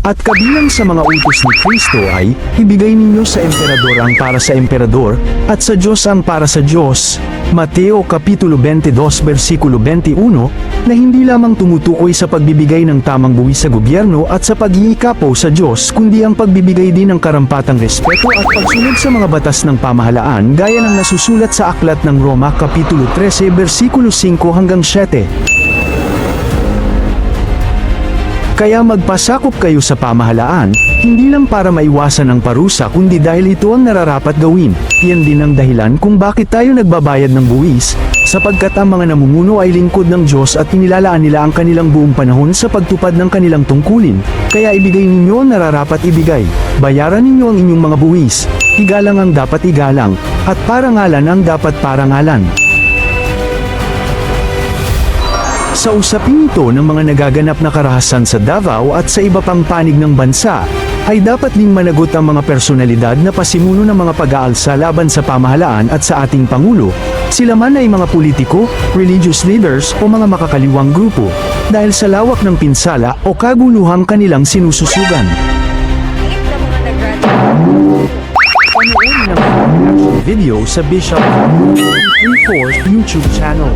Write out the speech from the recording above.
At kabilang sa mga utos ni Kristo ay, ibigay ninyo sa emperador ang para sa emperador, at sa Diyos ang para sa Diyos. Mateo Kapitulo 22 versikulo 21, na hindi lamang tumutukoy sa pagbibigay ng tamang buwis sa gobyerno at sa pag-iikapo sa Diyos kundi ang pagbibigay din ng karampatang respeto at pagsunod sa mga batas ng pamahalaan gaya ng nasusulat sa aklat ng Roma Kapitulo 13 versikulo 5 hanggang 7. Kaya magpasakop kayo sa pamahalaan, hindi lang para maiwasan ang parusa kundi dahil ito ang nararapat gawin. Yan din ang dahilan kung bakit tayo nagbabayad ng buwis, sapagkat ang mga namumuno ay lingkod ng Diyos at inilalaan nila ang kanilang buong panahon sa pagtupad ng kanilang tungkulin. Kaya ibigay ninyo ang nararapat ibigay, bayaran ninyo ang inyong mga buwis, igalang ang dapat igalang, at parangalan ang dapat parangalan. Sa usaping ito ng mga nagaganap na karahasan sa Davao at sa iba pang panig ng bansa, ay dapat ding managot ang mga personalidad na pasimuno ng mga pag-aalsa laban sa pamahalaan at sa ating Pangulo. Sila man ay mga politiko, religious leaders o mga makakaliwang grupo, dahil sa lawak ng pinsala o kaguluhang kanilang sinususugan. Panoorin reaction video sa Bishop 34 YouTube channel.